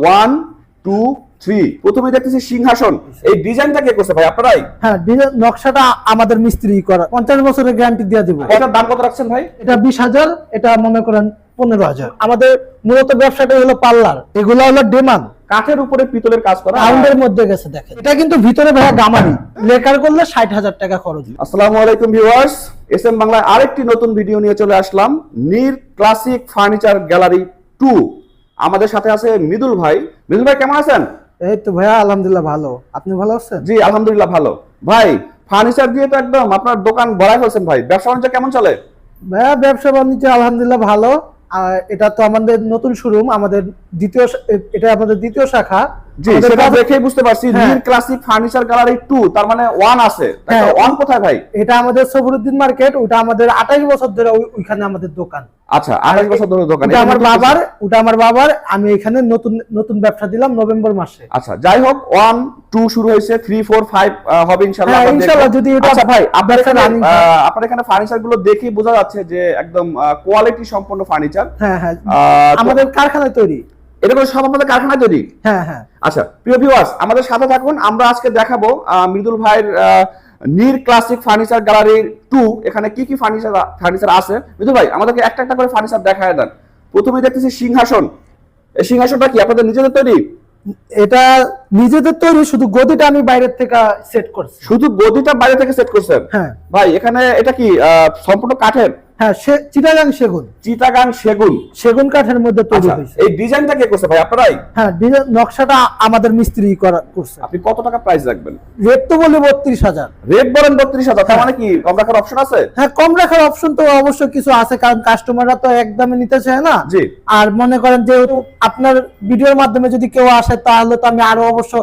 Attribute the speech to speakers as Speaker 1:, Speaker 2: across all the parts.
Speaker 1: One two three প্রথমে দেখতেছি সিংহাসন। এই ডিজাইনটা কে করছে ভাই আপনারাই?
Speaker 2: হ্যাঁ ডিজাইন নকশাটা আমাদের মিস্ত্রি করা। পঞ্চাশ বছরের গ্যারান্টি দিয়ে দিব।
Speaker 1: এটার দাম কত রাখছেন ভাই?
Speaker 2: এটা বিশ হাজার এটা মনে করেন পনেরো হাজার। আমাদের মূলত ব্যবসাটা হলো পার্লার। এগুলো হলো ডিমান্ড
Speaker 1: কাঠের উপরে পিতলের কাজ করা।
Speaker 2: রাউন্ডের মধ্যে গেছে দেখেন। এটা কিন্তু ভিতরে ভাইয়া গামারি। লেকার করলে ষাট হাজার টাকা খরচ।
Speaker 1: আসসালামু আলাইকুম ভিউয়ার্স এস এম বাংলায় আরেকটি নতুন ভিডিও নিয়ে চলে আসলাম। Neer classic furniture gallery two আমাদের সাথে আছে মৃদুল ভাই। মৃদুল ভাই কেমন আছেন?
Speaker 2: এই তো ভাইয়া আলহামদুলিল্লাহ ভালো। আপনি ভালো আছেন?
Speaker 1: জি আলহামদুলিল্লাহ ভালো। ভাই ফার্নিচার দিয়ে তো একদম আপনার দোকান ভরাই ফেলছেন ভাই। ব্যবসা বাণিজ্য কেমন চলে?
Speaker 2: ভাইয়া ব্যবসা বাণিজ্য আলহামদুলিল্লাহ ভালো। আর এটা তো আমাদের নতুন শোরুম আমাদের দ্বিতীয় এটা আমাদের দ্বিতীয় শাখা।
Speaker 1: সেটা বুঝতে পারছি
Speaker 2: হ্যাঁ।
Speaker 1: Neer classic furniture gallery two তার মানে ওয়ান আছে
Speaker 2: হ্যাঁ।
Speaker 1: ওয়ান কোথায় ভাই
Speaker 2: এটা আমাদের সবরুদ্দিন মার্কেট ওটা আমাদের আঠাশ বছর ধরে ওইখানে আমাদের দোকান
Speaker 1: আচ্ছা আড়াই বছর ধরে দোকান
Speaker 2: ওটা আমার বাবার ওটা আমার বাবার আমি এখানে নতুন নতুন ব্যবসা দিলাম নভেম্বর মাসে
Speaker 1: আচ্ছা যাই হোক ওয়ান টু শুরু হয়েছে থ্রি ফোর ফাইভ হবে ইনশাল্লাহ
Speaker 2: হ্যাঁ। ইনশাল্লাহ যদি এটা
Speaker 1: আচ্ছা ভাই আপনার এখানে
Speaker 2: হয়।
Speaker 1: আপনার এখানে ফার্নিচারগুলো দেখে বোঝা যাচ্ছে যে একদম কোয়ালিটি সম্পন্ন ফার্নিচার
Speaker 2: হ্যাঁ হ্যাঁ
Speaker 1: আমাদের
Speaker 2: কারখানায় তৈরি
Speaker 1: এটা কোনো সব আপনাদের কারখানায় তৈরি?
Speaker 2: হ্যাঁ হ্যাঁ।
Speaker 1: আচ্ছা প্রিয় ভিউয়ার্স আমাদের সাথে থাকুন। আমরা আজকে দেখাবো মৃদুল ভাইয়ের Neer classic furniture gallery two এখানে কি কি ফার্নিচার ফার্নিচার আছে। মৃদুল ভাই আমাদেরকে একটা একটা করে ফার্নিচার দেখায় দেন। প্রথমে দেখতেছি সিংহাসন। এই সিংহাসনটা কি আপনাদের নিজেদের তৈরি?
Speaker 2: এটা নিজেদের তৈরি শুধু গদিটা আমি বাইরের থেকে সেট করছি।
Speaker 1: শুধু গদিটা বাইরে থেকে সেট করছেন?
Speaker 2: হ্যাঁ।
Speaker 1: ভাই এখানে এটা কি সম্পূর্ণ কাঠের?
Speaker 2: হ্যাঁ সে চিটাগাং সেগুন।
Speaker 1: চিটাগাং সেগুন।
Speaker 2: সেগুন কাঠের মধ্যে তৈরি
Speaker 1: আচ্ছা
Speaker 2: হয়েছে।
Speaker 1: এই ডিজাইনটা কে করছে ভাই আপনারাই?
Speaker 2: হ্যাঁ ডিজাইন নকশাটা আমাদের মিস্ত্রি করা করছে।
Speaker 1: আপনি কত টাকা প্রাইস রাখবেন?
Speaker 2: রেট তো বলি বত্রিশ হাজার।
Speaker 1: রেট বলেন বত্রিশ হাজার তার। মানে কি কম রাখার অপশন আছে?
Speaker 2: হ্যাঁ কম রাখার অপশন তো অবশ্যই কিছু আছে কারণ কাস্টমাররা তো একদমই নিতে চায় না?
Speaker 1: জি।
Speaker 2: আর মনে করেন যেহেতু আপনার ভিডিওর মাধ্যমে যদি কেউ আসে তাহলে তো আমি আরও অবশ্য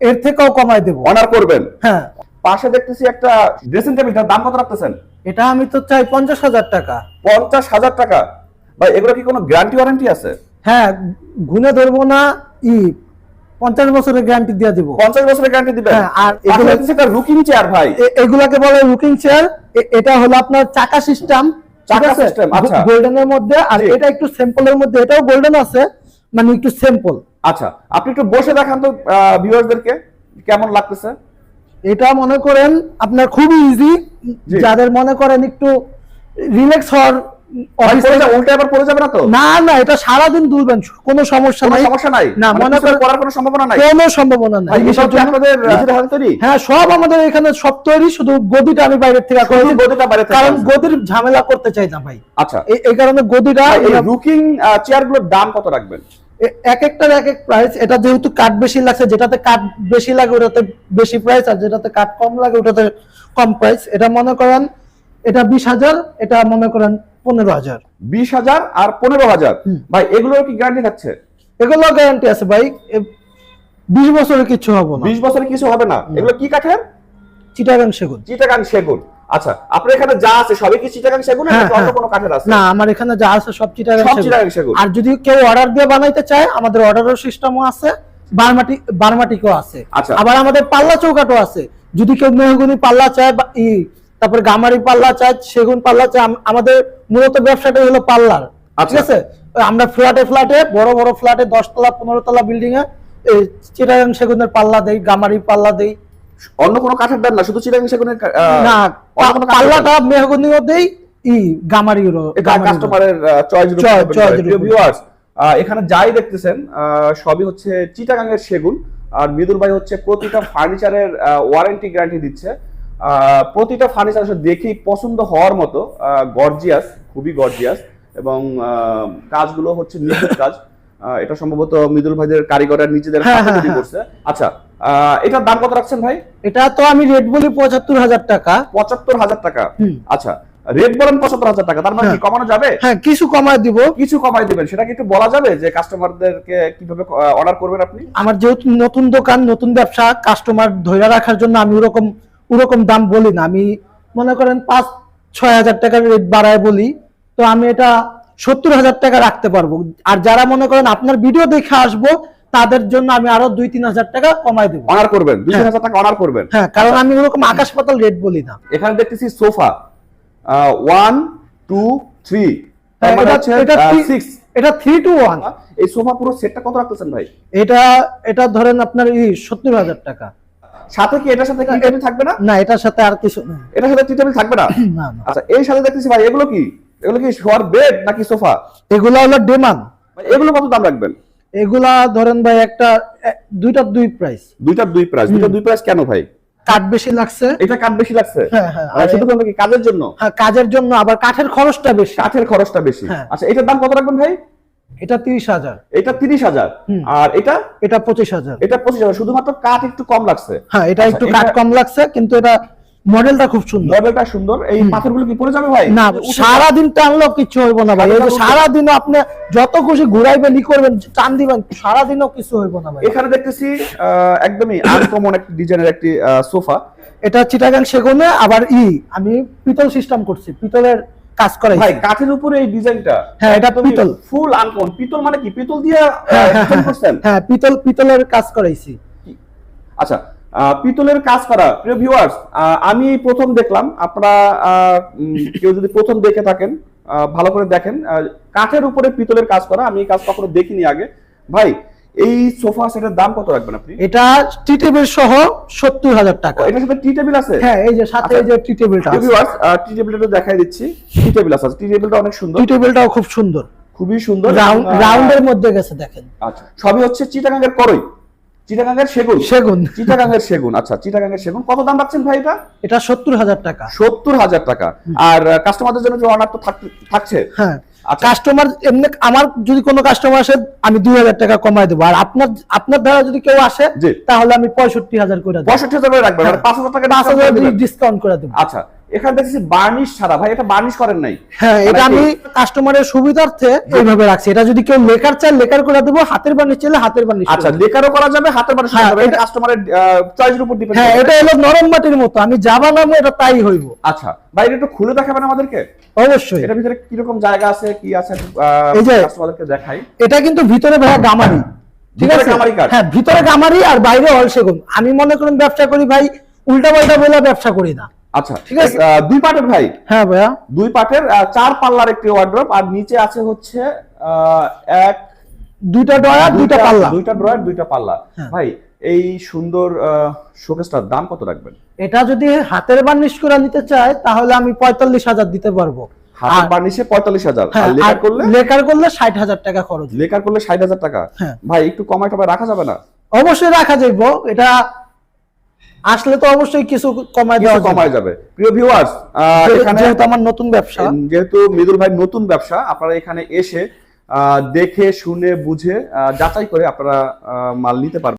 Speaker 2: এর থেকেও কমাই দেবো।
Speaker 1: অনার করবেন?
Speaker 2: হ্যাঁ।
Speaker 1: পাশে দেখতেছি একটা ড্রেসিং টেবিল তার দাম কত রাখতেছেন?
Speaker 2: এটা আমি তো চাই পঞ্চাশ হাজার টাকা।
Speaker 1: পঞ্চাশ হাজার টাকা? ভাই এগুলো কি কোনো গ্যারান্টি ওয়ারেন্টি আছে?
Speaker 2: হ্যাঁ গুনে ধরবো না ই পঞ্চাশ বছরের গ্যারান্টি দিয়ে দিব।
Speaker 1: পঞ্চাশ বছরের গ্যারান্টি দিবেন?
Speaker 2: হ্যাঁ, আর
Speaker 1: এগুলো রুকিং চেয়ার ভাই।
Speaker 2: এগুলাকে বলে লুকিং চেয়ার এটা হলো আপনার চাকা সিস্টেম
Speaker 1: চাকা system, আচ্ছা।
Speaker 2: গোল্ডেনের মধ্যে আর এটা একটু স্যাম্পলের মধ্যে এটাও গোল্ডেন আছে মানে একটু স্যাম্পল
Speaker 1: আচ্ছা আপনি একটু বসে দেখান তো ভিউয়ারদেরকে কেমন লাগতেছে?
Speaker 2: এটা মনে করেন আপনার খুবই ইজি যাদের মনে করেন একটু রিল্যাক্স হওয়ার
Speaker 1: না
Speaker 2: না এটা সারাদিন দুলবেন কোনো সমস্যা নাই।
Speaker 1: সমস্যা নাই?
Speaker 2: না
Speaker 1: মানে
Speaker 2: মনে
Speaker 1: কোনো সম্ভাবনা নাই?
Speaker 2: কোনো সম্ভাবনা নাই। হ্যাঁ সব আমাদের এখানে সব তৈরি শুধু গদিটা আমি বাইরের থেকে করেছি।
Speaker 1: গদিটা বাইরে
Speaker 2: কারণ। গদির ঝামেলা করতে চাই না ভাই।
Speaker 1: আচ্ছা।
Speaker 2: এই- কারণে গদিটা
Speaker 1: রুকিং চেয়ারগুলোর দাম কত রাখবেন?
Speaker 2: এক একটার এক এক প্রাইস এটা যেহেতু কাঠ বেশি লাগছে যেটাতে কাঠ বেশি লাগে ওটাতে বেশি প্রাইস আর যেটাতে কাঠ কম লাগে ওটাতে কম প্রাইস এটা মনে করেন এটা বিশ হাজার এটা মনে করেন পনেরো হাজার।
Speaker 1: বিশ হাজার আর পনেরো হাজার। ভাই এগুলোর কি গ্যারান্টি থাকছে?
Speaker 2: এগুলো গ্যারান্টি আছে ভাই। বিশ বছরের কিছু হবে না।
Speaker 1: বিশ বছরে কিছু হবে না। এগুলো কি কাঠের?
Speaker 2: চিটাগাং সেগুন।
Speaker 1: চিটাগাং সেগুন। আচ্ছা আপনার এখানে যা আছে সবই কি চিটাগাং সেগুন
Speaker 2: হ্যাঁ,
Speaker 1: নাকি অন্য
Speaker 2: হ্যাঁ।
Speaker 1: কোনো কাঠের আছে?
Speaker 2: না আমার এখানে যা আছে সব চিটাগাং
Speaker 1: সব
Speaker 2: সেগুন।
Speaker 1: চিটাগাং সেগুন।
Speaker 2: আর যদি কেউ অর্ডার দিয়ে বানাইতে চায় আমাদের অর্ডারের সিস্টেমও আছে বারমাটি বারমাটিকও আছে।
Speaker 1: আচ্ছা।
Speaker 2: আবার আমাদের পাল্লা চৌকাটও আছে। যদি কেউ মেহগুনি পাল্লা চায় বা ই তারপর গামারি পাল্লা চায় সেগুন পাল্লা চায় আমাদের মূলত ব্যবসাটাই হলো পাল্লার। ঠিক
Speaker 1: আচ্ছা।
Speaker 2: আছে আমরা ফ্ল্যাটে ফ্ল্যাটে বড় বড় ফ্ল্যাটে দশতলা পনেরো তলা বিল্ডিং এ চিটাগাং সেগুনের পাল্লা দেই গামারি পাল্লা দেই।
Speaker 1: অন্য কোনো কাঠের দাম না শুধু চিটাগাং সেগুনের
Speaker 2: না পাল্লাটা মেহগুনিও দেই ই গামারিরও
Speaker 1: কাস্টমারের চয়েস। ভিউয়ার্স এখানে যাই দেখতেছেন সবই হচ্ছে চিটাগাং এর সেগুন আর মৃদুল ভাই হচ্ছে প্রতিটা ফার্নিচারের ওয়ারেন্টি গ্যারান্টি দিচ্ছে। প্রতিটা ফার্নিচার দেখেই পছন্দ হওয়ার মতো গর্জিয়াস খুবই গর্জিয়াস এবং কাজগুলো হচ্ছে নিখুঁত কাজ। আহ, এটা সম্ভবত মৃদুল ভাইদের কারিগরের নিজেদের
Speaker 2: হ্যাঁ, হ্যাঁ, হ্যাঁ।
Speaker 1: করছে। আচ্ছা এটার দাম কত রাখছেন ভাই?
Speaker 2: এটা তো আমি রেট বলি পঁচাত্তর হাজার টাকা।
Speaker 1: পঁচাত্তর হাজার টাকা। আচ্ছা রেট বলেন পঁচাত্তর হাজার টাকা তার মানে কি
Speaker 2: হ্যাঁ।
Speaker 1: কমানো যাবে?
Speaker 2: হ্যাঁ কিছু কমায় দিব।
Speaker 1: কিছু কমাই দিবেন সেটা কি একটু বলা যাবে যে কাস্টমারদেরকে কীভাবে অর্ডার করবেন আপনি?
Speaker 2: আমার যেহেতু নতুন দোকান নতুন ব্যবসা কাস্টমার ধরে রাখার জন্য আমি ওরকম ওরকম দাম বলি না। আমি মনে করেন পাঁচ ছয় হাজার টাকার রেট বাড়ায় বলি তো আমি এটা সত্তর হাজার টাকা রাখতে পারব। আর যারা মনে করেন আপনার ভিডিও দেখে আসব তাদের জন্য আমি আরও দুই তিন হাজার টাকা কমাই দেবো।
Speaker 1: অনার করবেন দুই
Speaker 2: হ্যাঁ।
Speaker 1: হাজার টাকা অনার করবেন।
Speaker 2: হ্যাঁ কারণ আমি ওরকম আকাশ পাতাল রেট বলি না।
Speaker 1: এখানে দেখতেছি সোফা। ওয়ান টু থ্রি
Speaker 2: এটা- এটা তি-
Speaker 1: সিক্স
Speaker 2: এটা থ্রি টু ওয়ান
Speaker 1: এই সোফা পুরো সেটটা কত রাখতেছেন ভাই?
Speaker 2: এটা এটা ধরেন আপনার সত্তর হাজার টাকা।
Speaker 1: সাথে কি এটার সাথে কি টেবিল থাকবে না?
Speaker 2: না এটার সাথে আর কিছু
Speaker 1: এটার সাথে টি টেবিল থাকবে না? আচ্ছা এই সাথে দেখতেছি ভাই এগুলো কি? এগুলো কি শোয়ার বেড নাকি সোফা?
Speaker 2: এগুলা হলো ডেমান
Speaker 1: এগুলো কত দাম রাখবেন?
Speaker 2: এগুলা ধরেন ভাই একটা দুইটার দুই প্রাইস
Speaker 1: দুইটার দুই প্রাইস দুইটার দুই প্রাইস কেন ভাই?
Speaker 2: কাঠ বেশি লাগছে।
Speaker 1: এটা কাঠ বেশি লাগছে?
Speaker 2: হ্যাঁ, হ্যাঁ,
Speaker 1: কি কাজের জন্য?
Speaker 2: হ্যাঁ কাজের জন্য আবার কাঠের খরচটা বেশি।
Speaker 1: কাঠের খরচটা বেশি।
Speaker 2: হ্যাঁ।
Speaker 1: আচ্ছা এটার দাম কত রাখবেন ভাই?
Speaker 2: এটা তিরিশ হাজার।
Speaker 1: এটা তিরিশ হাজার। আর এটা?
Speaker 2: এটা পঁচিশ হাজার।
Speaker 1: এটা পঁচিশ হাজার। শুধুমাত্র কাঠ একটু কম লাগছে।
Speaker 2: হ্যাঁ এটা
Speaker 1: আচ্ছা,
Speaker 2: একটু কাঠ কম লাগছে কিন্তু এটা মডেলটা খুব সুন্দর।
Speaker 1: মডেলটা সুন্দর। এই পাথরগুলো কি পড়ে যাবে ভাই?
Speaker 2: না
Speaker 1: উঠে
Speaker 2: সারাদিন টানলেও কিছু হইব না ভাই। এই যে
Speaker 1: সারাদিন-
Speaker 2: সারাদিনও আপনি যত খুশি ঘুরাইবেন ই করবেন টান দিবেন সারাদিনও কিছু হইব না ভাই।
Speaker 1: এখানে দেখতেছি একদমই আনকমন একটি ডিজাইনের একটি সোফা।
Speaker 2: এটা চিটাগাং সেগুনে আবার ই আমি পিতল সিস্টেম করছি পিতলের কাজ করাই
Speaker 1: ভাই কাঠের উপরে এই ডিজাইনটা
Speaker 2: হ্যাঁ, এটা পিতল।
Speaker 1: ফুল আনকমন পিতল মানে কি? পিতল দিয়ে
Speaker 2: হ্যাঁ, হ্যাঁ,
Speaker 1: করছেন?
Speaker 2: হ্যাঁ পিতল পিতলের কাজ করাইছি।
Speaker 1: আচ্ছা পিতলের কাজ করা। প্রিয় ভিউয়ার্স আমি প্রথম দেখলাম। আপনারা কেউ যদি প্রথম দেখে থাকেন ভালো করে দেখেন। কাঠের উপরে পিতলের কাজ করা। আমি এই কাজ কখনো দেখিনি আগে। ভাই এই সোফা সেটের দাম কত রাখবেন আপনি?
Speaker 2: এটা টি টেবিল সহ সত্তর হাজার টাকা।
Speaker 1: এটার সাথে টি টেবিল আছে?
Speaker 2: হ্যাঁ এই যে সাথে
Speaker 1: আচ্ছা।
Speaker 2: এই যে টি টেবিলটা
Speaker 1: ভিউয়ার্স টি টেবিলটা দেখাই দিচ্ছি। টি টেবিল আছে। টি টেবিলটা অনেক সুন্দর।
Speaker 2: টি টেবিলটাও খুব সুন্দর।
Speaker 1: খুবই সুন্দর।
Speaker 2: রাউন্ড রাউন্ডের মধ্যে গেছে দেখেন।
Speaker 1: আচ্ছা। সবই হচ্ছে চিটাগাঙ্গের করই। চিটাগাঙ্গের সেগুন।
Speaker 2: সেগুন।
Speaker 1: চিটাগাঙ্গের সেগুন আচ্ছা চিটাগাঙ্গের সেগুন। কত দাম রাখছেন ভাই এটা?
Speaker 2: এটা সত্তর হাজার টাকা।
Speaker 1: সত্তর হাজার টাকা। আর কাস্টমারদের জন্য যে অনার তো থাক- থাকছে?
Speaker 2: হ্যাঁ।
Speaker 1: আচ্ছা।
Speaker 2: কাস্টমার এমনি আমার যদি কোনো কাস্টমার আসে আমি দুই হাজার টাকা কমাই দেবো। আর আপনার আপনার দ্বারা যদি কেউ আসে। তাহলে আমি পঁয়ষট্টি হাজার করে
Speaker 1: পঁয়ষট্টি হাজার করে রাখবেন মানে পাঁচ হাজার টাকা
Speaker 2: পাঁচ হাজার
Speaker 1: করে
Speaker 2: ডিসকাউন্ট করে দেবো।
Speaker 1: আচ্ছা। এখানে দেখছি বার্নিশ ছাড়া ভাই এটা বার্নিশ করেন নাই।
Speaker 2: হ্যাঁ এটা
Speaker 1: মানে
Speaker 2: আমি কাস্টমারের সুবিধার্থে এইভাবে রাখছি। এটা যদি কেউ লেকার চায় লেকার করে দেবো হাতের বানিশ চাইলে হাতের বানিশ
Speaker 1: আচ্ছা লেকারও করা যাবে হাতের বার্নিশ করা
Speaker 2: হ্যাঁ,
Speaker 1: যাবে এটা
Speaker 2: এটা-
Speaker 1: কাস্টমারের চয়েসের উপর ডিপেন্ড
Speaker 2: হ্যাঁ এটা হলো নরম মাটির মতো। আমি যা বানাবো এটা তাই হইব।
Speaker 1: আচ্ছা ভাই এটা একটু খুলে দেখাবেন আমাদেরকে?
Speaker 2: অবশ্যই।
Speaker 1: এটার ভিতরে কীরকম জায়গা আছে কি আছে কাস্টমারদেরকে দেখাই।
Speaker 2: এটা কিন্তু ভিতরে ভাইয়া গামারি। ঠিক আছে? হ্যাঁ ভিতরে গামারি আর বাইরে অল সেগুন। আমি মনে করেন ব্যবসা করি ভাই উল্টা পাল্টা বলে ব্যবসা করি না।
Speaker 1: আচ্ছা
Speaker 2: ঠিক আছে।
Speaker 1: দুই পার্টের ভাই?
Speaker 2: হ্যাঁ ভাইয়া।
Speaker 1: দুই পার্টের আহ, চার পাল্লার একটি ওয়ার্ড্রপ আর নিচে আছে হচ্ছে এক
Speaker 2: দুইটা ডয়ার দুইটা পাল্লা।
Speaker 1: দুইটা ড্রয়ার দুইটা পাল্লা।
Speaker 2: হ্যাঁ।
Speaker 1: ভাই এই সুন্দর শোকেসটার দাম কত রাখবেন?
Speaker 2: এটা যদি হাতের বার্নিশ করে নিতে চায় তাহলে আমি পঁয়তাল্লিশ হাজার দিতে পারব।
Speaker 1: হাতের বার্নিশে পঁয়তাল্লিশ হাজার।
Speaker 2: হ্যাঁ
Speaker 1: লেকার করলে?
Speaker 2: লেকার করলে ষাট হাজার টাকা খরচ।
Speaker 1: লেকার করলে ষাট হাজার টাকা?
Speaker 2: হ্যাঁ।
Speaker 1: ভাই একটু কমায় টমায় রাখা যাবে না?
Speaker 2: অবশ্যই রাখা যাইব। এটা আসলে তো অবশ্যই কিছু কমায় দেওয়া যাবে।
Speaker 1: কমায় যাবে। প্রিয় ভিউয়ার্স এখানে
Speaker 2: যেহেতু আমার নতুন ব্যবসা।
Speaker 1: যেহেতু মৃদুল ভাই নতুন ব্যবসা আপনারা এখানে এসে আহ, দেখে শুনে বুঝে আহ, যাচাই করে আপনারা আহ, মাল নিতে পারবেন।